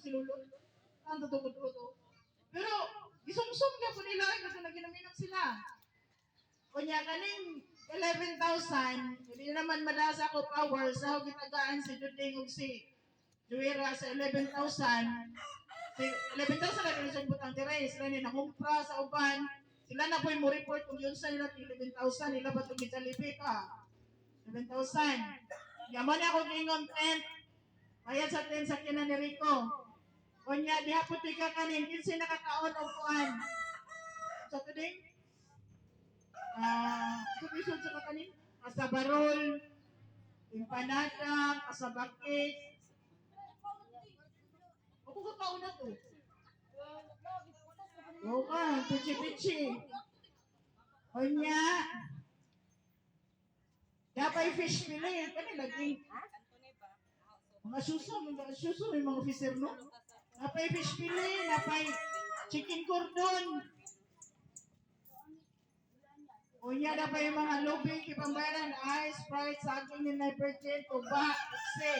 si Lulot. Ang tutugod-tugo. Pero, isumsum ka po nila, kasi naginaminam sila. Kunya kaning 11,000, hindi naman madasa ko power sa so, gitagaan si Juding ug si Juwera sa 11,000. Si 11,000 na siya butang tires, sila ni nakumpra sa uban. Sila na po yung report kung yun sa nila 11,000, nila ba itong Jollibee ka? 11,000. Yaman ako gingon tent. Bayad sa tent sa kinan ni Rico. Kunya, diha po tika kanin, kinsi nakakaon o kuan. Sa tuding? Ah, uh, sa kakanin? Asabarol, empanada, asabakit. Ako ka kauna to. Oo ka, pichi-pichi. Kunya, Dapat fish fillet, kani lagi. Mga suso, mga suso, may mga officer, no? Napay fish fillet, napay chicken cordon. Unya na pa yung mga lubing, ipambayaran, ice, sprite, saging ni Nipergen, tuba, ukse.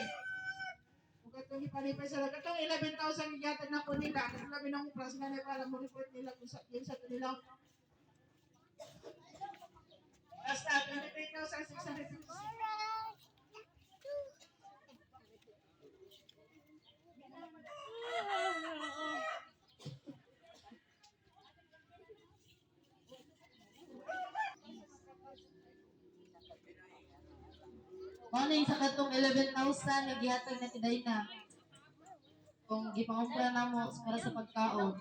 Kung katong ipalipay sa lagat, katong 11,000 yata na po nila, kasi labi ng nga na para mo report nila kung sa, yun sa kanila. Morning sa katong 11,000 nagihatag na tiday na. Kung gipangumpra na mo para sa pagkaon.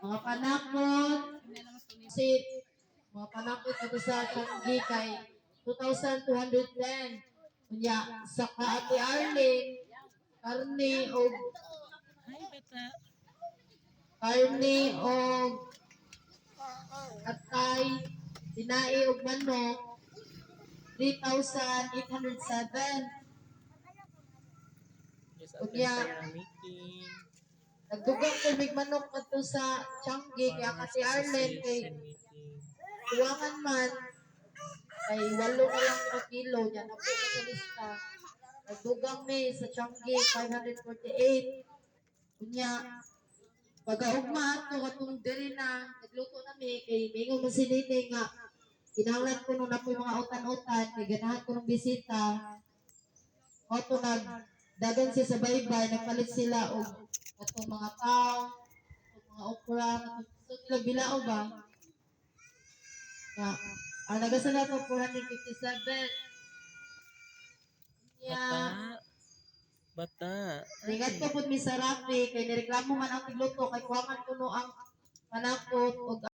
Mga panakot, si mga panakot ito sa Changi kay 2,210. Kunya, sa kaati Arlene, karne o karne o atay, Sinae og manok 3,807. Yes, Kuya. attend sa meeting. Nagdugang ko mig manok adto sa Changi kaya kasi Arlen kay tuwangan man kay walo na lang ka kilo niya na po sa lista. Nagdugang may sa Changi 548. Kunya pagkaugma ato katong diri na nagluto na mi kay mingon man si Nini nga kinahanglan ko nung na po yung mga utan-utan kay ganahan ko ng bisita. O to nag dagan siya sa baybay nagpalit sila og atong mga tao, mga okra, so sila bilao ba? Ya, ang nagasala ko 457. Ya, Bata. Bata. Ingat ko pud mi sa rapi kay nireklamo man ang tigluto kay kuwangan kuno ang panakot og